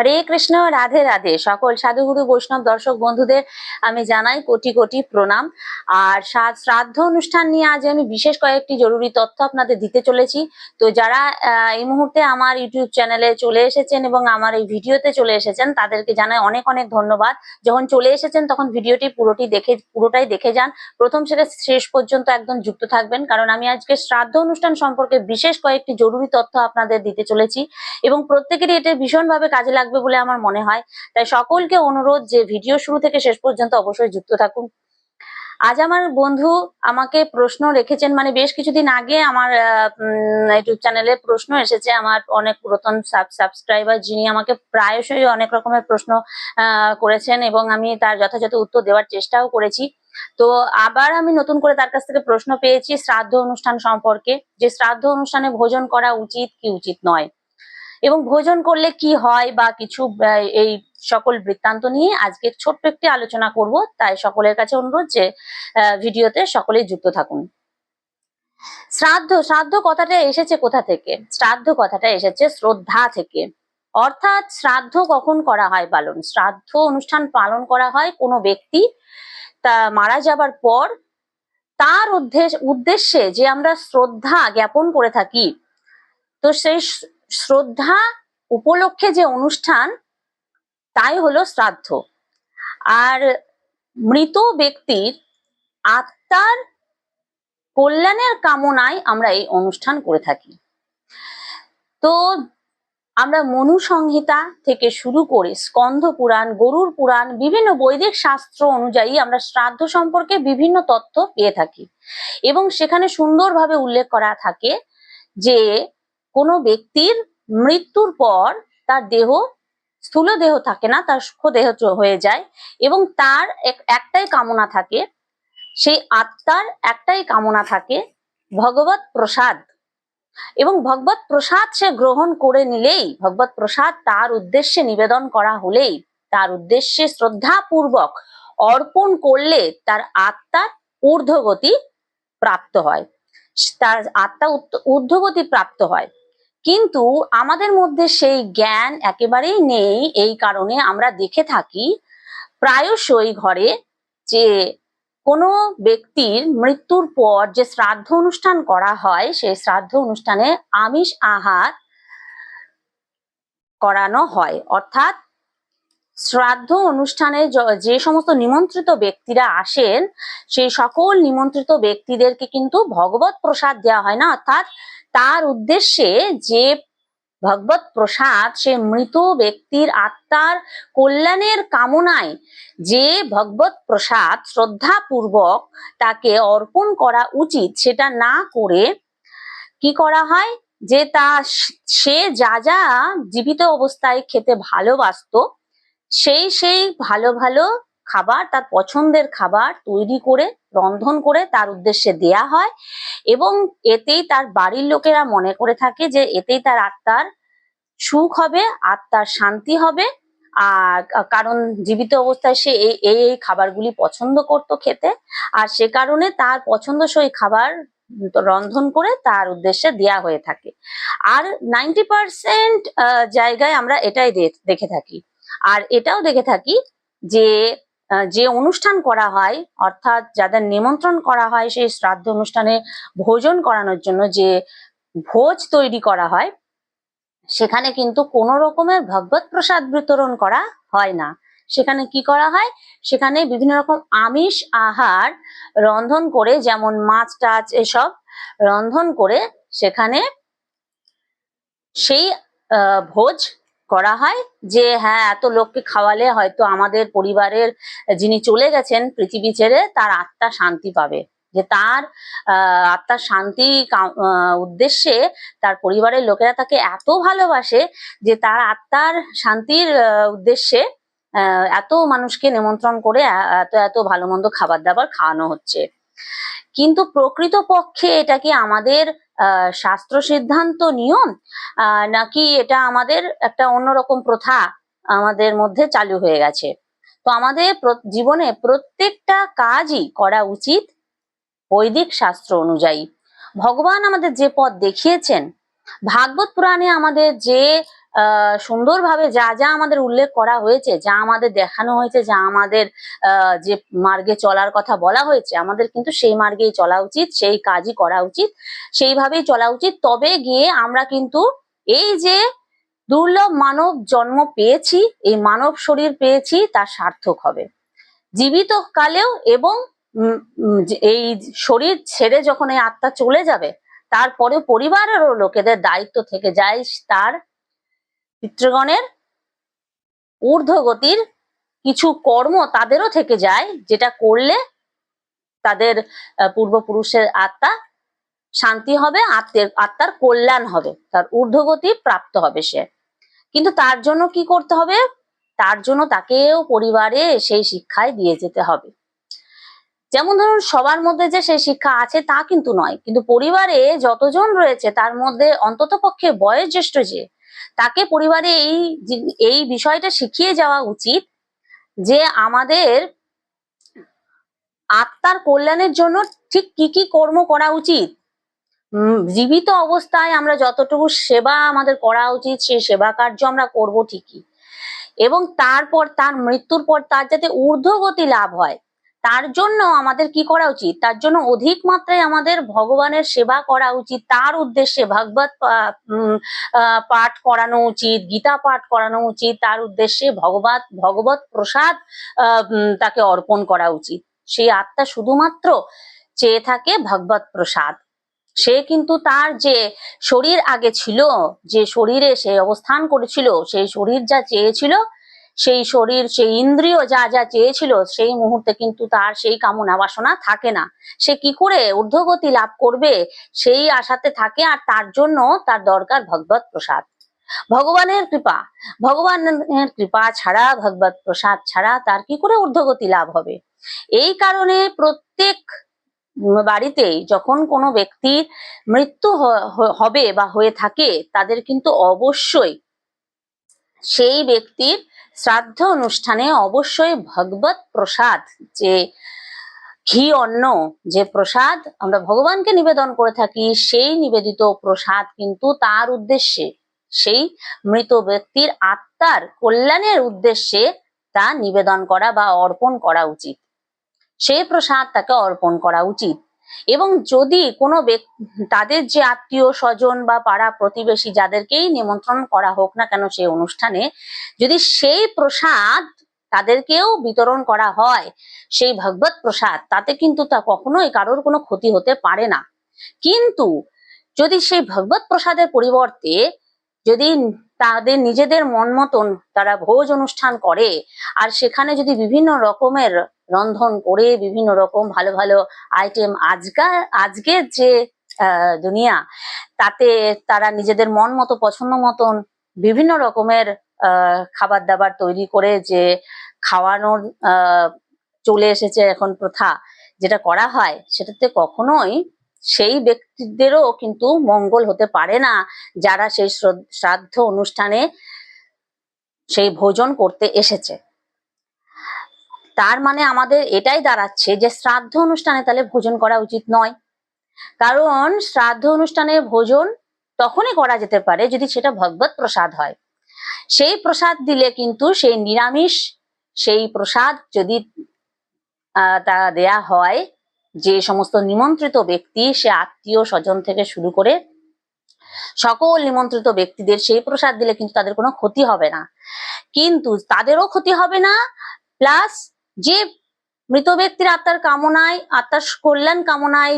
হরে কৃষ্ণ, রাধে রাধে। সকল সাধুগুরু, বৈষ্ণব দর্শক বন্ধুদের আমি জানাই কোটি কোটি প্রণাম। আর শ্রাদ্ধ অনুষ্ঠান নিয়ে আজ আমি বিশেষ কয়েকটি জরুরি তথ্য আপনাদের দিতে চলেছি। তো যারা এই মুহূর্তে আমার ইউটিউব চ্যানেলে চলে এসেছেন এবং আমার এই ভিডিওতে চলে এসেছেন, তাদেরকে জানাই অনেক অনেক ধন্যবাদ। যখন চলে এসেছেন, তখন ভিডিওটি পুরোটি দেখে পুরোটাই দেখে যান। প্রথম সেটা শেষ পর্যন্ত একদম যুক্ত থাকবেন, কারণ আমি আজকে শ্রাদ্ধ অনুষ্ঠান সম্পর্কে বিশেষ কয়েকটি জরুরি তথ্য আপনাদের দিতে চলেছি। এবং প্রত্যেকেরই এটা ভীষণভাবে কাজে লাগবে। বলে আমার মনে হয়। তাই সকলকে অনুরোধ যে ভিডিও শুরু থেকে শেষ পর্যন্ত অবশ্যই যুক্ত থাকুন। আজ আমার বন্ধু আমাকে প্রশ্ন রেখেছেন মানে বেশ কিছুদিন আগে আমার ইউটিউব চ্যানেলে প্রশ্ন এসেছে। আমার অনেক পুরাতন সাবস্ক্রাইবার যিনি আমাকে প্রায়শই অনেক রকমের প্রশ্ন করেছেন এবং আমি তার যথাযথ উত্তর দেওয়ার চেষ্টাও করেছি। তো আবার আমি নতুন করে তার কাছ থেকে প্রশ্ন পেয়েছি শ্রাদ্ধ অনুষ্ঠান সম্পর্কে। যে শ্রাদ্ধ অনুষ্ঠানে ভোজন করা উচিত কি উচিত নয়। এবং ভোজন করলে কি হয় বা কিছু এই সকল বৃত্তান্ত নিয়ে আজকে ছোট্ট একটি আলোচনা করব। তাই সকলের কাছে অনুরোধ যে ভিডিওতে সকলেই যুক্ত থাকুন। শ্রাদ্ধ শ্রাদ্ধ কথাটা এসেছে কোথা থেকে? শ্রাদ্ধ কথাটা এসেছে শ্রদ্ধা থেকে। অর্থাৎ শ্রাদ্ধ কখন করা হয় পালন? শ্রাদ্ধ অনুষ্ঠান পালন করা হয় কোনো ব্যক্তি তা মারা যাবার পর, তার উদ্দেশ্য যে আমরা শ্রদ্ধা জ্ঞাপন করে থাকি, তো সেই শ্রদ্ধা উপলক্ষে যে অনুষ্ঠান, তাই হলো শ্রাদ্ধ। আর মৃত ব্যক্তির আত্মার কল্যাণের কামনায় আমরা এই অনুষ্ঠান করে থাকি। তো আমরা মনু সংহিতা থেকে শুরু করে স্কন্ধ পুরাণ, গরুর পুরাণ, বিভিন্ন বৈদিক শাস্ত্র অনুযায়ী আমরা শ্রাদ্ধ সম্পর্কে বিভিন্ন তথ্য পেয়ে থাকি। এবং সেখানে সুন্দরভাবে উল্লেখ করা থাকে যে কোনো ব্যক্তির মৃত্যুর পর তার দেহ, স্থূল দেহ থাকে না, তার সূক্ষ্ম দেহ হয়ে যায় এবং তার এক- একটাই কামনা থাকে, সেই আত্মার একটাই কামনা থাকে ভগবত প্রসাদ। এবং ভগবত প্রসাদ সে গ্রহণ করে নিলেই, ভগবত প্রসাদ তার উদ্দেশ্যে নিবেদন করা হলেই, তার উদ্দেশ্যে শ্রদ্ধাপূর্বক অর্পণ করলে তার আত্মার ঊর্ধ্বগতি প্রাপ্ত হয়। তার আত্মা ঊর্ধ্বগতি প্রাপ্ত হয়। কিন্তু আমাদের মধ্যে সেই জ্ঞান একেবারেই নেই এই কারণে আমরা দেখে থাকি প্রায়শই ঘরে যে কোনো ব্যক্তির মৃত্যুর পর যে শ্রাদ্ধ অনুষ্ঠান করা হয়, সেই শ্রাদ্ধ অনুষ্ঠানে আমিষ আহার করানো হয়। অর্থাৎ শ্রাদ্ধ অনুষ্ঠানে যে সমস্ত নিমন্ত্রিত ব্যক্তিরা আসেন, সেই সকল নিমন্ত্রিত ব্যক্তিদেরকে কিন্তু ভগবত প্রসাদ দেওয়া হয় না। অর্থাৎ তার উদ্দেশ্যে যে ভগবত প্রসাদ, সে মৃত ব্যক্তির আত্মার কল্যাণের কামনায় যে ভগবত প্রসাদ শ্রদ্ধাপূর্বক তাকে অর্পণ করা উচিত, সেটা না করে কি করা হয়? যে তা সে যা যা জীবিত অবস্থায় খেতে ভালোবাসতো, সেই সেই ভালো ভালো খাবার, তার পছন্দের খাবার তৈরি করে, রন্ধন করে তার উদ্দেশ্যে দেয়া হয় এবং এতেই তার বাড়ির লোকেরা মনে করে থাকে যে এতেই তার আত্মার সুখ হবে, আত্মার শান্তি হবে। আর কারণ জীবিত অবস্থায় সে এই এই খাবারগুলি পছন্দ করতো খেতে। আর সে কারণে তার পছন্দসই খাবার রন্ধন করে তার উদ্দেশ্যে দেয়া হয়ে থাকে। আর নাইনটি পার্সেন্ট জায়গায় আমরা এটাই দেখে থাকি। আর এটাও দেখে থাকি যে যে অনুষ্ঠান করা হয়, অর্থাৎ যাদের নিমন্ত্রণ করা হয় সেই শ্রাদ্ধ অনুষ্ঠানে ভোজন করানোর জন্য যে ভোজ তৈরি করা হয়, সেখানে কিন্তু কোনো রকমের ভগবত প্রসাদ বিতরণ করা হয় না। সেখানে কি করা হয়? সেখানে বিভিন্ন রকম আমিষ আহার রন্ধন করে, যেমন মাছ, টাছ এসব রন্ধন করে সেখানে সেই ভোজ করা হয় যে হ্যাঁ এত লোককে খাওয়ালে হয়তো আমাদের পরিবারের যিনি চলে গেছেন পৃথিবী ছেড়ে, তার আত্মা শান্তি পাবে। যে তার আত্মার শান্তি উদ্দেশ্যে তার পরিবারের লোকেরা তাকে এত ভালোবাসে যে তার আত্মার শান্তির উদ্দেশ্যে এত মানুষকে নিমন্ত্রণ করে এত এত ভালো মন্দ খাবার দাবার খাওয়ানো হচ্ছে। কিন্তু প্রকৃত পক্ষে এটা কি আমাদের শাস্ত্র সিদ্ধান্ত নিয়ম নাকি এটা আমাদের একটা অন্যরকম প্রথা আমাদের মধ্যে চালু হয়ে গেছে। তো আমাদের জীবনে প্রত্যেকটা কাজই করা উচিত বৈদিক শাস্ত্র অনুযায়ী। ভগবান আমাদের যে পথ দেখিয়েছেন, ভাগবত পুরাণে আমাদের যে সুন্দরভাবে যা যা আমাদের উল্লেখ করা হয়েছে, যা আমাদের দেখানো হয়েছে, যা আমাদের যে মার্গে চলার কথা বলা হয়েছে, আমাদের কিন্তু সেই মার্গেই চলা উচিত, সেই কাজই করা উচিত, সেইভাবেই চলা উচিত। তবে গিয়ে আমরা কিন্তু এই যে দুর্লভ মানব জন্ম পেয়েছি, এই মানব শরীর পেয়েছি, তা সার্থক হবে। জীবিত কালেও এবং এই শরীর ছেড়ে যখন এই আত্মা চলে যাবে তারপরে পরিবারেরও লোকেদের দায়িত্ব থেকে যায়, তার পিতৃগণের ঊর্ধ্বগতির কিছু কর্ম তাদেরও থেকে যায়, যেটা করলে তাদের পূর্বপুরুষের আত্মা শান্তি হবে আত্মের আত্মার কল্যাণ হবে, তার ঊর্ধ্বগতি প্রাপ্ত হবে সে। কিন্তু তার জন্য কি করতে হবে? তার জন্য তাকেও পরিবারে সেই শিক্ষায় দিয়ে যেতে হবে। যেমন ধরুন, সবার মধ্যে যে সেই শিক্ষা আছে তা কিন্তু নয়, কিন্তু পরিবারে যতজন রয়েছে, তার মধ্যে অন্তত পক্ষে বয়োজ্যেষ্ঠ যে তাকে পরিবারে এই এই বিষয়টা শিখিয়ে যাওয়া উচিত যে আমাদের আত্মার কল্যাণের জন্য ঠিক কি কি কর্ম করা উচিত। জীবিত অবস্থায় আমরা যতটুকু সেবা আমাদের করা উচিত সেই সেবা কার্য আমরা করব ঠিকই। এবং তারপর তার মৃত্যুর পর তার যাতে ঊর্ধ্বগতি লাভ হয় তার জন্য আমাদের কি করা উচিত? তার জন্য অধিক মাত্রায় আমাদের ভগবানের সেবা করা উচিত। তার উদ্দেশ্যে ভাগবত পাঠ করানো উচিত, গীতা পাঠ করানো উচিত। তার উদ্দেশ্যে ভগবত ভগবত প্রসাদ তাকে অর্পণ করা উচিত। সেই আত্মা শুধুমাত্র চেয়ে থাকে ভগবত প্রসাদ। সে কিন্তু তার যে শরীর আগে ছিল, যে শরীরে সে অবস্থান করেছিল সেই শরীর যা চেয়েছিল সেই শরীর, সেই ইন্দ্রিয় যা যা চেয়েছিল, সেই মুহূর্তে কিন্তু তার সেই কামনা বাসনা থাকে না। সে কি করে ঊর্ধ্বগতি লাভ করবে, সেই আশাতে থাকে আর তার জন্য তার দরকার ভগবত প্রসাদ। ভগবানের কৃপা ভগবানের কৃপা ছাড়া, ভগবত প্রসাদ ছাড়া তার কি করে ঊর্ধ্বগতি লাভ হবে? এই কারণে প্রত্যেক উম বাড়িতেই যখন কোনো ব্যক্তির মৃত্যু হবে বা হয়ে থাকে, তাদের কিন্তু অবশ্যই সেই ব্যক্তির শ্রাদ্ধ অনুষ্ঠানে অবশ্যই ভগবত প্রসাদ, যে ঘি অন্ন, যে প্রসাদ আমরা ভগবানকে নিবেদন করে থাকি, সেই নিবেদিত প্রসাদ কিন্তু তার উদ্দেশ্যে, সেই মৃত ব্যক্তির আত্মার কল্যাণের উদ্দেশ্যে তা নিবেদন করা বা অর্পণ করা উচিত। সেই প্রসাদ তাকে অর্পণ করা উচিত। এবং যদি কোনো তাদের যে আত্মীয় স্বজন বা পাড়া প্রতিবেশী যাদেরকেই নিমন্ত্রণ করা হোক না কেন সেই অনুষ্ঠানে, যদি সেই প্রসাদ তাদেরকেও বিতরণ করা হয়, সেই ভগবত প্রসাদ, তাতে কিন্তু তা কখনোই কারোর কোনো ক্ষতি হতে পারে না। কিন্তু যদি সেই ভগবত প্রসাদের পরিবর্তে যদি তাদের নিজেদের মন মতন তারা ভোজ অনুষ্ঠান করে। আর সেখানে যদি বিভিন্ন রকমের রন্ধন করে, বিভিন্ন রকম ভালো ভালো আইটেম আজকাল আজকের যে দুনিয়া, তাতে তারা নিজেদের মন মতো, পছন্দ মতন বিভিন্ন রকমের খাবার দাবার তৈরি করে যে খাওয়ানোর চলে এসেছে এখন প্রথা। যেটা করা হয়, সেটাতে কখনোই সেই ব্যক্তিদেরও কিন্তু মঙ্গল হতে পারে না। যারা সেই শ্রাদ্ধ অনুষ্ঠানে সেই ভোজন করতে এসেছে। তার মানে আমাদের এটাই দাঁড়াচ্ছে যে শ্রাদ্ধ অনুষ্ঠানে তাহলে ভোজন করা উচিত নয়। কারণ শ্রাদ্ধ অনুষ্ঠানে ভোজন তখনই করা যেতে পারে যদি সেটা ভগবত প্রসাদ হয়। সেই প্রসাদ দিলে কিন্তু সেই নিরামিষ সেই প্রসাদ যদি তা দেয়া হয় যে সমস্ত নিমন্ত্রিত ব্যক্তি সে আত্মীয় স্বজন থেকে শুরু করে সকল নিমন্ত্রিত ব্যক্তিদের সেই প্রসাদ দিলে কিন্তু তাদের কোনো ক্ষতি হবে না। কিন্তু তাদেরও ক্ষতি হবে না প্লাস যে মৃত ব্যক্তির আত্মার কামনায়, আত্মার কল্যাণ কামনায়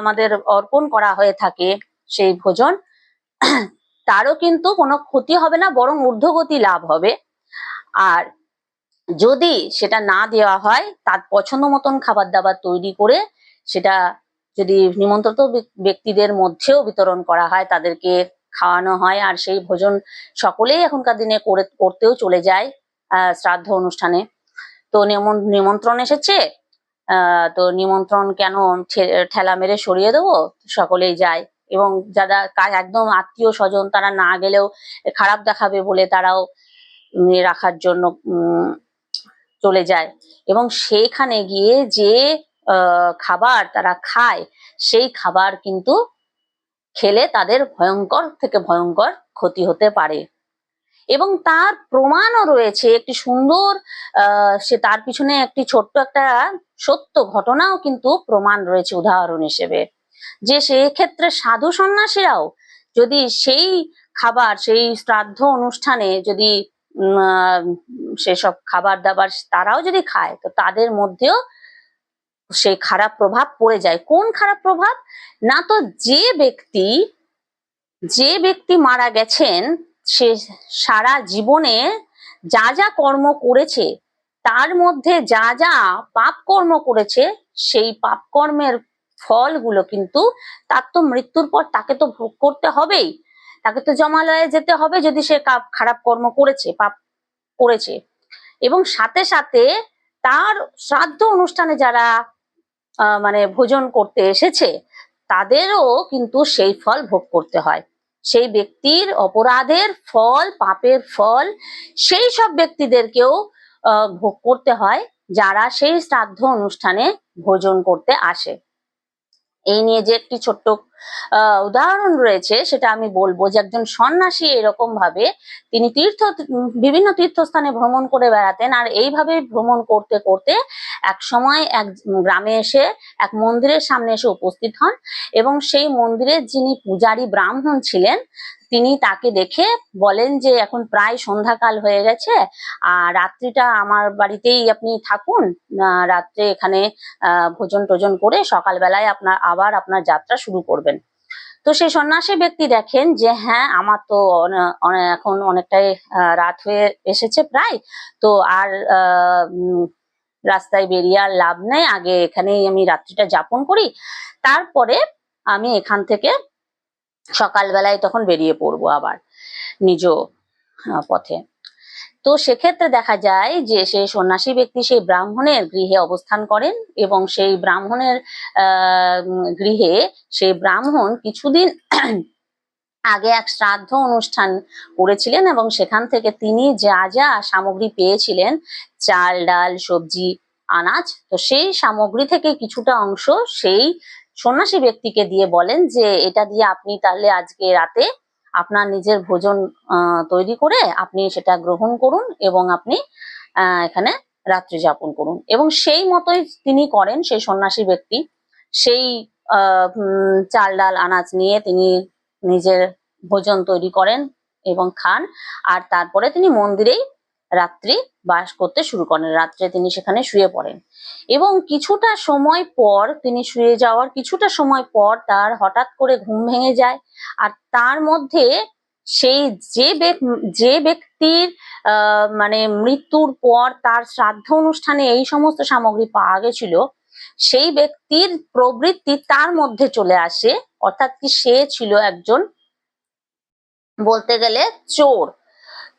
আমাদের অর্পণ করা হয়ে থাকে সেই ভোজন, তারও কিন্তু কোনো ক্ষতি হবে না, বরং ঊর্ধ্বগতি লাভ হবে। আর যদি সেটা না দেওয়া হয়, তার পছন্দ মতন খাবার দাবার তৈরি করে সেটা যদি নিমন্ত্রিত ব্যক্তিদের মধ্যেও বিতরণ করা হয়, তাদেরকে খাওয়ানো হয় আর সেই ভোজন সকলেই এখনকার দিনে করে, করতেও চলে যায় আহ শ্রাদ্ধ অনুষ্ঠানে। তো নিমন- নিমন্ত্রণ এসেছে তো নিমন্ত্রণ কেন ঠেলা মেরে সরিয়ে দেবো? সকলেই যায় এবং যারা কা- একদম আত্মীয় স্বজন তারা না গেলেও খারাপ দেখাবে বলে তারাও রাখার জন্য চলে যায়। এবং সেখানে গিয়ে যে খাবার তারা খায়, সেই খাবার কিন্তু খেলে তাদের ভয়ঙ্কর থেকে ভয়ঙ্কর ক্ষতি হতে পারে। এবং তার প্রমাণও রয়েছে, একটি সুন্দর সে তার পিছনে একটি ছোট্ট একটা সত্য ঘটনাও কিন্তু প্রমাণ রয়েছে উদাহরণ হিসেবে। যে সেক্ষেত্রে সাধু সন্ন্যাসীরাও যদি সেই খাবার, সেই শ্রাদ্ধ অনুষ্ঠানে যদি সেসব খাবার দাবার তারাও যদি খায়, তো তাদের মধ্যেও সেই খারাপ প্রভাব পড়ে যায়। কোন খারাপ প্রভাব? না তো যে ব্যক্তি যে ব্যক্তি মারা গেছেন, সে সারা জীবনে যা যা কর্ম করেছে, তার মধ্যে যা যা পাপ কর্ম করেছে, সেই পাপ কর্মের ফলগুলো কিন্তু তার তো মৃত্যুর পর তাকে তো ভোগ করতে হবেই। তাকে তো জমালয়ে যেতে হবে যদি সে খারাপ কর্ম করেছে, পাপ করেছে। এবং সাথে সাথে তার শ্রাদ্ধ অনুষ্ঠানে যারা মানে ভোজন করতে এসেছে, তাদেরও কিন্তু সেই ফল ভোগ করতে হয়। সেই ব্যক্তির অপরাধের ফল, পাপের ফল, সেই সব ব্যক্তিদেরকেও ভোগ করতে হয় যারা সেই শ্রাদ্ধ অনুষ্ঠানে ভোজন করতে আসে। এই নিয়ে যে একটি ছোট্ট উদাহরণ রয়েছে, সেটা আমি বলব যে একজন সন্ন্যাসী এরকম ভাবে তিনি তীর্থ, বিভিন্ন তীর্থস্থানে ভ্রমণ করে বেড়াতেন আর এইভাবে ভ্রমণ করতে করতে এক সময় এক গ্রামে এসে এক মন্দিরের সামনে এসে উপস্থিত হন এবং সেই মন্দিরের যিনি পূজারী ব্রাহ্মণ ছিলেন তিনি তাকে দেখে বলেন যে এখন প্রায় সন্ধ্যাকাল হয়ে গেছে, আর রাত্রিটা আমার বাড়িতেই আপনি থাকুন। রাত্রে এখানে ভোজন টোজন করে সকালবেলায় আপনার আবার আপনার যাত্রা শুরু করবেন। তো সেই সন্ন্যাসী ব্যক্তি দেখেন যে হ্যাঁ আমার তো এখন অনেকটাই রাত হয়ে এসেছে প্রায়। তো আর রাস্তায় বেরিয়ে আর লাভ নেই। আগে এখানেই আমি রাত্রিটা যাপন করি। তারপরে আমি এখান থেকে সকালবেলায় তখন বেরিয়ে পড়ব আবার নিজ পথে। তো সেক্ষেত্রে দেখা যায় যে সেই সন্ন্যাসী ব্যক্তি সেই ব্রাহ্মণের গৃহে অবস্থান করেন এবং সেই ব্রাহ্মণের গৃহে সেই ব্রাহ্মণ কিছুদিন আগে এক শ্রাদ্ধ অনুষ্ঠান করেছিলেন এবং সেখান থেকে তিনি যা যা সামগ্রী পেয়েছিলেন, চাল, ডাল, সবজি, আনাজ, তো সেই সামগ্রী থেকে কিছুটা অংশ সেই সন্ন্যাসী ব্যক্তিকে দিয়ে বলেন যে, এটা দিয়ে আপনি তাহলে আজকে রাতে আপনার নিজের ভোজন তৈরি করে আপনি সেটা গ্রহণ করুন এবং আপনি এখানে রাত্রি যাপন করুন। এবং সেই মতোই তিনি করেন, সেই সন্ন্যাসী ব্যক্তি। সেই চাল ডাল আনাজ নিয়ে তিনি নিজের ভোজন তৈরি করেন এবং খান। আর তারপরে তিনি মন্দিরেই রাত্রি বাস করতে শুরু করেন। রাত্রে তিনি সেখানে শুয়ে পড়েন এবং কিছুটা সময় পর তিনি শুয়ে যাওয়ার কিছুটা সময় পর তার হঠাৎ করে ঘুম ভেঙে যায় আর তার মধ্যে সেই যে যে ব্যক্তির মানে মৃত্যুর পর তার শ্রাদ্ধ অনুষ্ঠানে এই সমস্ত সামগ্রী পাওয়া গেছিল, সেই ব্যক্তির প্রবৃত্তি তার মধ্যে চলে আসে। অর্থাৎ কি সে ছিল একজন বলতে গেলে চোর।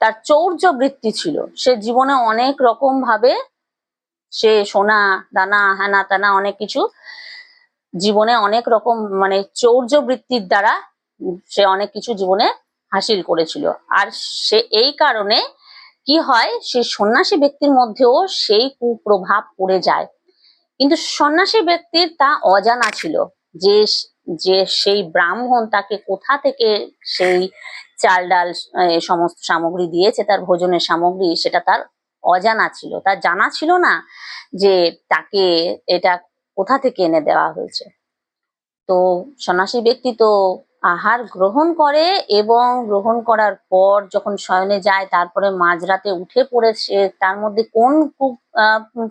তার চৌর্য বৃত্তি ছিল। সে জীবনে অনেক রকম ভাবে সে সোনা, দানা, হানা টানা অনেক কিছু জীবনে অনেক রকম মানে চৌর্য বৃত্তির দ্বারা সে অনেক কিছু জীবনে হাসিল করেছিল। আর সে এই কারণে কি হয়, সে সন্ন্যাসী ব্যক্তির মধ্যেও সেই কুপ্রভাব পড়ে যায়। কিন্তু সন্ন্যাসী ব্যক্তির তা অজানা ছিল যে যে সেই ব্রাহ্মণ তাকে কোথা থেকে সেই চাল ডাল সমস্ত সামগ্রী দিয়েছে, তার ভোজনের সামগ্রী, সেটা তার অজানা ছিল। তার জানা ছিল না যে তাকে এটা কোথা থেকে এনে দেওয়া হয়েছে। তো সন্ন্যাসী ব্যক্তি তো আহার গ্রহণ করে এবং গ্রহণ করার পর যখন শয়নে যায়, তারপরে মাঝরাতে উঠে পড়ে সে তার মধ্যে কোন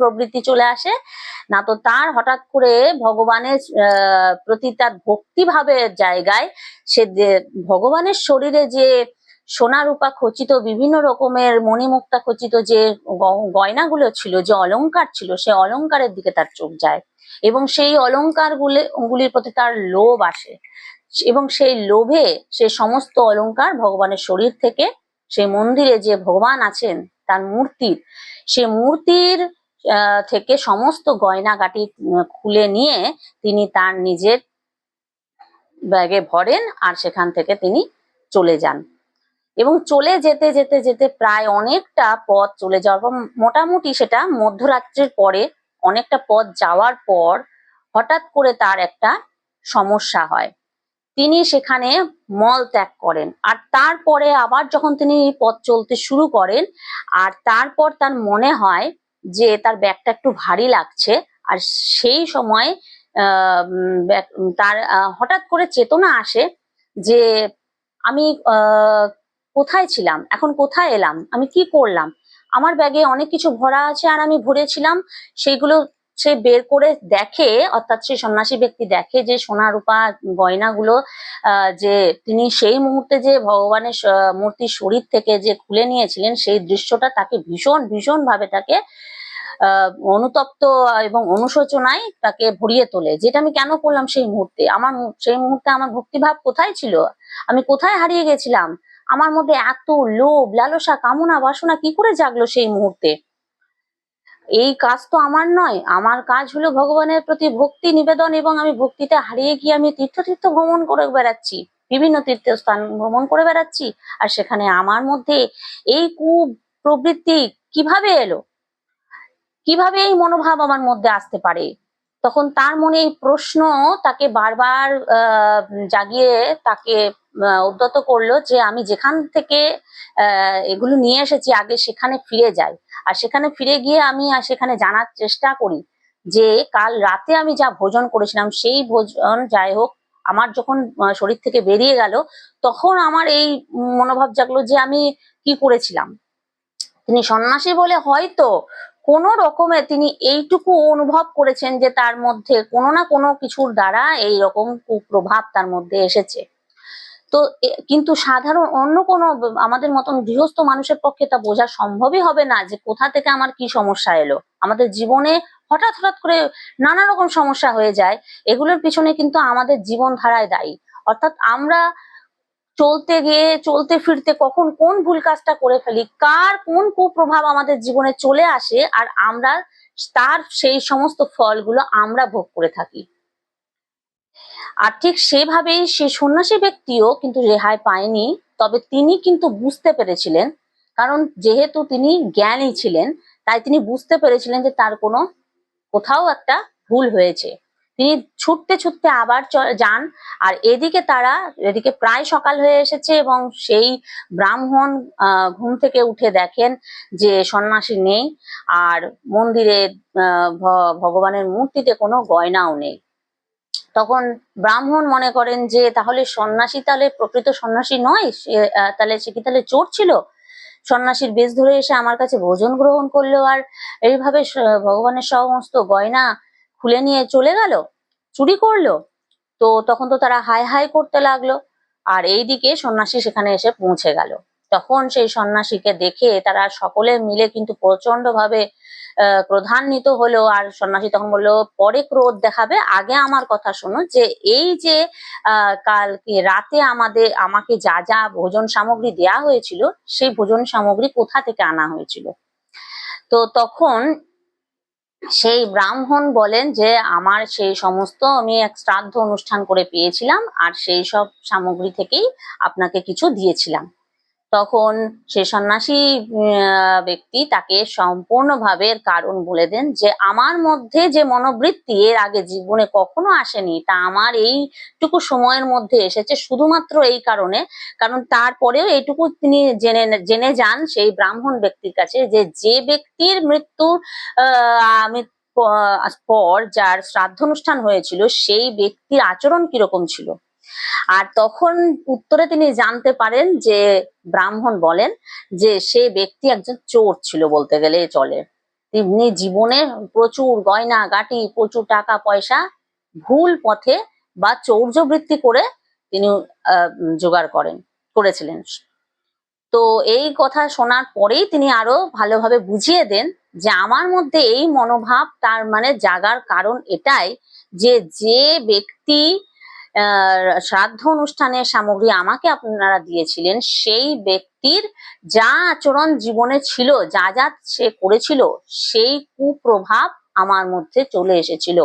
প্রবৃত্তি চলে আসে? না তো তার হঠাৎ করে ভগবানের প্রতি তার ভক্তি ভাবের জায়গায় সে ভগবানের শরীরে যে সোনা রূপা খচিত, বিভিন্ন রকমের মণিমুক্তা খচিত যে গয়নাগুলো ছিল, যে অলংকার ছিল, সে অলংকারের দিকে তার চোখ যায় এবং সেই অলংকার গুলির প্রতি তার লোভ আসে। এবং সেই লোভে সে সমস্ত অলংকার ভগবানের শরীর থেকে, সেই মন্দিরে যে ভগবান আছেন, তার মূর্তির, সে মূর্তির থেকে সমস্ত গয়নাগাটি খুলে নিয়ে তিনি তার নিজের ব্যাগে ভরেন আর সেখান থেকে তিনি চলে যান। এবং চলে যেতে যেতে যেতে প্রায় অনেকটা পথ চলে যাওয়ার পর, মোটামুটি সেটা মধ্যরাত্রির পরে অনেকটা পথ যাওয়ার পর হঠাৎ করে তার একটা সমস্যা হয়। তিনি সেখানে মল ত্যাগ করেন। আর তারপরে আবার যখন তিনি পথ চলতে শুরু করেন, আর তারপর তার মনে হয় যে তার ব্যাগটা একটু ভারী লাগছে, আর সেই সময় তার হঠাৎ করে চেতনা আসে যে আমি কোথায় ছিলাম? এখন কোথায় এলাম? আমি কি করলাম? আমার ব্যাগে অনেক কিছু ভরা আছে আর আমি ভরেছিলাম। সেইগুলো সে বের করে দেখে, অর্থাৎ সেই সন্ন্যাসী ব্যক্তি দেখে যে সোনা রূপা গয়নাগুলো যে তিনি সেই মুহূর্তে যে ভগবানের স- মূর্তির শরীর থেকে যে খুলে নিয়েছিলেন, সেই দৃশ্যটা তাকে ভীষণ ভীষণ ভাবে তাকে অনুতপ্ত এবং অনুশোচনায় তাকে ভরিয়ে তোলে। যেটা আমি কেন করলাম সেই মুহূর্তে? আমার সেই মুহূর্তে আমার ভক্তিভাব কোথায় ছিল? আমি কোথায় হারিয়ে গেছিলাম? আমার মধ্যে এত লোভ, লালসা কামনা, বাসনা কি করে জাগলো সেই মুহূর্তে? এই কাজ তো আমার নয়, আমার কাজ হলো ভগবানের প্রতি ভক্তি নিবেদন এবং আমি ভক্তিতে হারিয়ে গিয়ে আমি তীর্থ তীর্থ ভ্রমণ করে বেড়াচ্ছি, বিভিন্ন তীর্থস্থান ভ্রমণ করে বেড়াচ্ছি, আর সেখানে আমার মধ্যে এই কু প্রবৃত্তি কীভাবে এলো? কীভাবে এই মনোভাব আমার মধ্যে আসতে পারে? তখন তার মনে এই প্রশ্ন তাকে বারবার জাগিয়ে তাকে উদ্যত করল যে আমি যেখান থেকে এগুলো নিয়ে এসেছি আগে সেখানে ফিরে যাই। আর সেখানে ফিরে গিয়ে আমি আর সেখানে জানার চেষ্টা করি যে কাল রাতে আমি যা ভোজন করেছিলাম, সেই ভোজন যাই হোক, আমার যখন শরীর থেকে বেরিয়ে গেল, তখন আমার এই মনোভাব জাগলো যে আমি কি করেছিলাম। তিনি সন্ন্যাসী বলে হয়তো কোন রকমে তিনি এইটুকু অনুভব করেছেন যে তার মধ্যে কোনো না কোনো কিছুর দ্বারা এই রকম কুপ্রভাব তার মধ্যে এসেছে। তো কিন্তু সাধারণ অন্য কোনো আমাদের মতন গৃহস্থ মানুষের পক্ষে তা বোঝা সম্ভবই হবে না যে কোথা থেকে আমার কি সমস্যা এলো। আমাদের জীবনে হঠাৎ হঠাৎ করে নানা রকম সমস্যা হয়ে যায়। এগুলোর পিছনে কিন্তু আমাদের জীবন ধারায় দায়ী। অর্থাৎ আমরা চলতে গিয়ে, চলতে ফিরতে কখন কোন ভুল কাজটা করে ফেলি, কার কোন কুপ্রভাব আমাদের জীবনে চলে আসে, আর আমরা তার সেই সমস্ত ফলগুলো আমরা ভোগ করে থাকি। আর ঠিক সেভাবেই সে সন্ন্যাসী ব্যক্তিও কিন্তু রেহাই পায়নি, তবে তিনি কিন্তু বুঝতে পেরেছিলেন, কারণ যেহেতু তিনি জ্ঞানী ছিলেন, তাই তিনি বুঝতে পেরেছিলেন যে তার কোনো কোথাও একটা ভুল হয়েছে। তিনি ছুটতে ছুটতে আবার যান, আর এদিকে তারা, এদিকে প্রায় সকাল হয়ে এসেছে এবং সেই ব্রাহ্মণ ঘুম থেকে উঠে দেখেন যে সন্ন্যাসী নেই, আর মন্দিরে ভগবানের মূর্তিতে কোনো গয়নাও নেই। তখন ব্রাহ্মণ মনে করেন যে, তাহলে সন্ন্যাসী তাহলে প্রকৃত সন্ন্যাসী নয় তাহলে সে কি তাহলে চোর ছিল? সন্ন্যাসীর বেশ ধরে এসে আমার কাছে ভোজন গ্রহণ করল আর এইভাবে ভগবানের সমস্ত গয়না খুলে নিয়ে চলে গেল, চুরি করল। তো তখন তো তারা হাই হাই করতে লাগল আর এইদিকে সন্ন্যাসী সেখানে এসে পৌঁছে গেল। তখন সেই সন্ন্যাসীকে দেখে তারা সকলে মিলে কিন্তু প্রচণ্ড ভাবে ক্রোধান্বিত হলো আর সন্ন্যাসী তখন বলল, পরে ক্রোধ দেখাবে। আগে আমার কথা শোনো যে এই যে কালকে রাতে আমাদের, আমাকে যা যা ভোজন সামগ্রী দেয়া হয়েছিল, সেই ভোজন সামগ্রী কোথা থেকে আনা হয়েছিল? তো তখন সেই ব্রাহ্মণ বলেন যে, আমার সেই সমস্ত আমি এক শ্রাদ্ধ অনুষ্ঠান করে পেয়েছিলাম আর সেই সব সামগ্রী থেকেই আপনাকে কিছু দিয়েছিলাম। তখন সে সন্ন্যাসী ব্যক্তি তাকে সম্পূর্ণভাবে কারণ বলে দেন যে আমার মধ্যে যে মনোবৃত্তি এর আগে জীবনে কখনো আসেনি, তা আমার এইটুকু সময়ের মধ্যে এসেছে শুধুমাত্র এই কারণে। কারণ তারপরেও এইটুকু তিনি জেনে জেনে যান সেই ব্রাহ্মণ ব্যক্তির কাছে যে যে ব্যক্তির মৃত্যুর আহ, পর যার শ্রাদ্ধ অনুষ্ঠান হয়েছিল, সেই ব্যক্তির আচরণ কীরকম ছিল। আর তখন উত্তরে তিনি জানতে পারেন যে ব্রাহ্মণ বলেন যে সে ব্যক্তি একজন চোর ছিল বলতে গেলে চলে। তিনি জীবনে প্রচুর গয়না গাটি, প্রচুর টাকা পয়সা ভুল পথে বা চৌর্যবৃত্তি করে তিনি জোগাড় করেন, করেছিলেন। তো এই কথা শোনার পরেই তিনি আরও ভালোভাবে বুঝিয়ে দেন যে আমার মধ্যে এই মনোভাব তার মানে জাগার কারণ এটাই যে যে ব্যক্তি শ্রাদ্ধ অনুষ্ঠানের সামগ্রী আমাকে আপনারা দিয়েছিলেন, সেই ব্যক্তির যা আচরণ জীবনে ছিল, যা যা সে করেছিল, সেই কুপ্রভাব আমার মধ্যে চলে এসেছিল।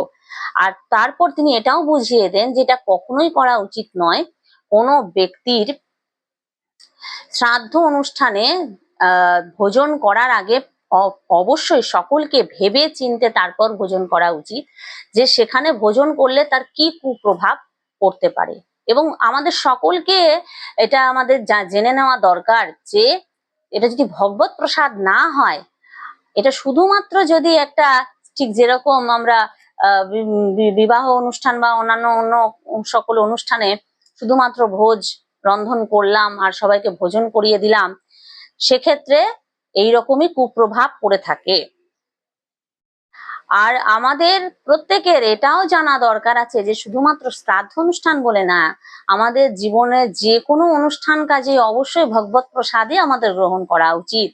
আর তারপর তিনি এটাও বুঝিয়ে দেন যে এটা কখনোই করা উচিত নয়। কোনো ব্যক্তির শ্রাদ্ধ অনুষ্ঠানে ভোজন করার আগে অবশ্যই সকলকে ভেবে চিনতে তারপর ভোজন করা উচিত। যে সেখানে ভোজন করলে তার কি কুপ্রভাব? পড়তে পারে। এবং আমাদের সকলকে এটা আমাদের জেনে নেওয়া দরকার যে, এটা যদি ভগবত প্রসাদ না হয়, এটা শুধুমাত্র যদি একটা ঠিক যেরকম আমরা বিবাহ অনুষ্ঠান বা অন্যান্য, অন্য সকল অনুষ্ঠানে শুধুমাত্র ভোজ রন্ধন করলাম আর সবাইকে ভোজন করিয়ে দিলাম, সেক্ষেত্রে এইরকমই কুপ্রভাব পড়ে থাকে। আর আমাদের প্রত্যেকের এটাও জানা দরকার আছে যে শুধুমাত্র শ্রাদ্ধ অনুষ্ঠান বলে না, আমাদের জীবনে যে কোনো অনুষ্ঠান কাজে অবশ্যই ভগবত প্রসাদই আমাদের গ্রহণ করা উচিত।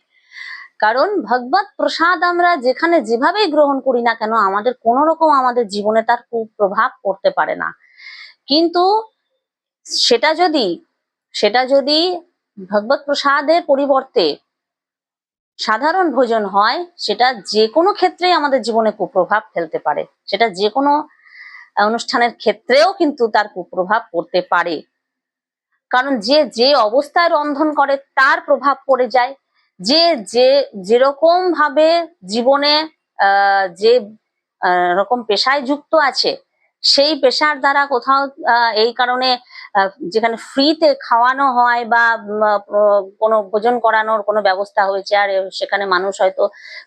কারণ ভগবত প্রসাদ আমরা যেখানে যেভাবেই গ্রহণ করি না কেন, আমাদের কোনো রকম আমাদের জীবনে তার কুপ্রভাব পড়তে পারে না। কিন্তু সেটা যদি সেটা যদি ভগবত প্রসাদের পরিবর্তে সাধারণ ভোজন হয়, সেটা যে কোনো ক্ষেত্রেই আমাদের জীবনে কুপ্রভাব ফেলতে পারে। সেটা যে কোনো অনুষ্ঠানের ক্ষেত্রেও কিন্তু তার কুপ্রভাব পড়তে পারে। কারণ যে যে অবস্থায় রন্ধন করে, তার প্রভাব পড়ে যায়। যে যে যেরকম ভাবে জীবনে যে রকম পেশায় যুক্ত আছে সেই পেশার দ্বারা কোথাও এই কারণে যেখানে ফ্রিতে খাওয়ানো হয় বা কোনো ভোজন করানোর কোনো ব্যবস্থা হয়েছে আর সেখানে মানুষ হয়তো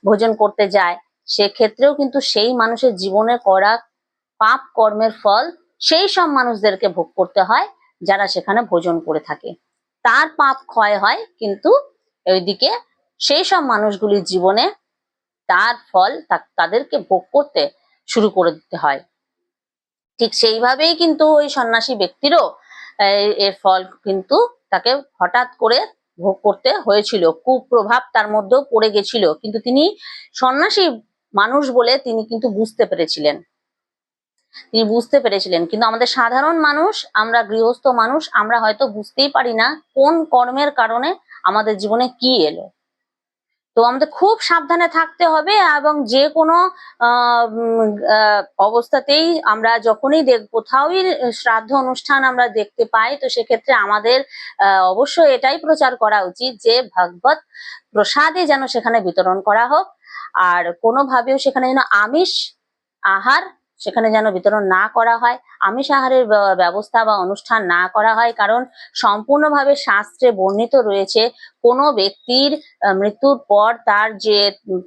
ভোজন করতে যায়, সেক্ষেত্রেও কিন্তু সেই মানুষের জীবনে করা পাপ কর্মের ফল সেই সব মানুষদেরকে ভোগ করতে হয় যারা সেখানে ভোজন করে থাকে। তার পাপ ক্ষয় হয় কিন্তু ওইদিকে সেই সব মানুষগুলির জীবনে তার ফল তাদেরকে ভোগ করতে শুরু করে দিতে হয়। ঠিক সেইভাবেই কিন্তু ওই সন্ন্যাসী ব্যক্তিরও এর ফল কিন্তু তাকে হঠাৎ করে ভোগ করতে হয়েছিল। কুপ্রভাব তার মধ্যেও পড়ে গেছিল। কিন্তু তিনি সন্ন্যাসী মানুষ বলে তিনি কিন্তু বুঝতে পেরেছিলেন। তিনি বুঝতে পেরেছিলেন। কিন্তু আমাদের সাধারণ মানুষ, আমরা গৃহস্থ মানুষ, আমরা হয়তো বুঝতেই পারি না কোন কর্মের কারণে আমাদের জীবনে কি এলো। তো আমাদের খুব সাবধানে থাকতে হবে এবং যে কোনো অবস্থাতেই আমরা যখনই দেখ, কোথাওই শ্রাদ্ধ অনুষ্ঠান আমরা দেখতে পাই, তো সেক্ষেত্রে আমাদের অবশ্যই এটাই প্রচার করা উচিত যে ভগবত প্রসাদে যেন সেখানে বিতরণ করা হোক, আর কোনোভাবেও সেখানে যেন আমিষ, আহার সেখানে যেন বিতরণ না করা হয় আমিষ আহারের ব্য- ব্যবস্থা বা অনুষ্ঠান না করা হয়, কারণ সম্পূর্ণভাবে শাস্ত্রে বর্ণিত রয়েছে, কোনো ব্যক্তির মৃত্যুর পর তার যে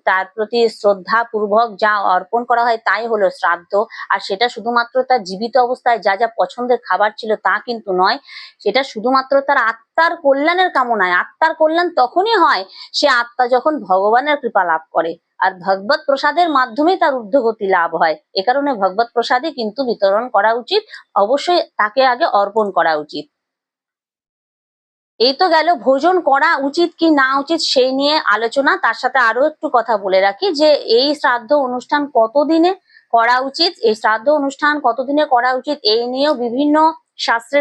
তার প্রতি শ্রদ্ধা পূর্বক যা অর্পণ করা হয় তাই হলো শ্রাদ্ধ। আর সেটা শুধুমাত্র তার জীবিত অবস্থায় যা যা পছন্দের খাবার ছিল তা কিন্তু নয়, সেটা শুধুমাত্র তার আত্মার কল্যাণের কামনায়। আত্মার কল্যাণ তখনই হয়, সে আত্মা যখন ভগবানের কৃপা লাভ করে। আর ভগবত প্রসাদের মাধ্যমে তার ঊর্ধ্বগতি লাভ হয়। এ কারণে ভগবত প্রসাদে কিন্তু বিতরণ করা উচিত, অবশ্যই তাকে আগে অর্পণ করা উচিত। এই তো গেল, ভোজন করা উচিত কি না উচিত সেই নিয়ে আলোচনা। তার সাথে আরও একটু কথা বলে রাখি যে এই শ্রাদ্ধ অনুষ্ঠান কতদিনে করা উচিত, এই শ্রাদ্ধ অনুষ্ঠান কতদিনে করা উচিত, এই নিয়েও বিভিন্ন শাস্ত্রে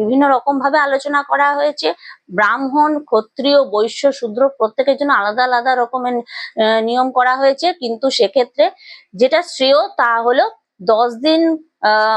বিভিন্ন রকম ভাবে আলোচনা করা হয়েছে। ব্রাহ্মণ, ক্ষত্রিয়, বৈশ্য, শূদ্র প্রত্যেকের জন্য আলাদা আলাদা রকমের নিয়ম করা হয়েছে। কিন্তু সেক্ষেত্রে যেটা শ্রেয় তা হলো দশ দিন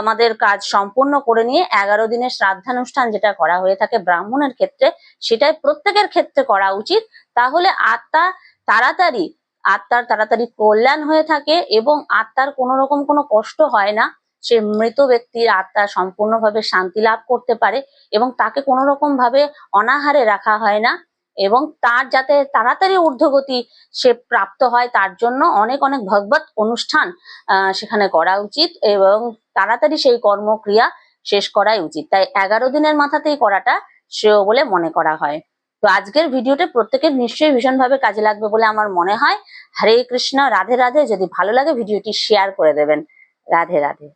আমাদের কাজ সম্পূর্ণ করে নিয়ে এগারো দিনের শ্রাদ্ধানুষ্ঠান যেটা করা হয়ে থাকে ব্রাহ্মণের ক্ষেত্রে, সেটাই প্রত্যেকের ক্ষেত্রে করা উচিত। তাহলে আত্মা তাড়াতাড়ি, আত্মার তাড়াতাড়ি কল্যাণ হয়ে থাকে এবং আত্মার কোনো রকম কোনো কষ্ট হয় না। সে মৃত ব্যক্তির আত্মা সম্পূর্ণভাবে শান্তি লাভ করতে পারে এবং তাকে কোনো রকম ভাবে অনাহারে রাখা হয় না এবং তার যাতে তাড়াতাড়ি ঊর্ধ্বগতি সে প্রাপ্ত হয়, তার জন্য অনেক অনেক ভগবত অনুষ্ঠান সেখানে করা উচিত এবং তাড়াতাড়ি সেই কর্মক্রিয়া শেষ করাই উচিত। তাই এগারো দিনের মাথাতেই করাটা শ্রেয় বলে মনে করা হয়। তো আজকের ভিডিওটা প্রত্যেকের নিশ্চয়ই ভীষণভাবে কাজে লাগবে বলে আমার মনে হয়। হরে কৃষ্ণ, রাধে রাধে। যদি ভালো লাগে ভিডিওটি শেয়ার করে দেবেন। রাধে রাধে।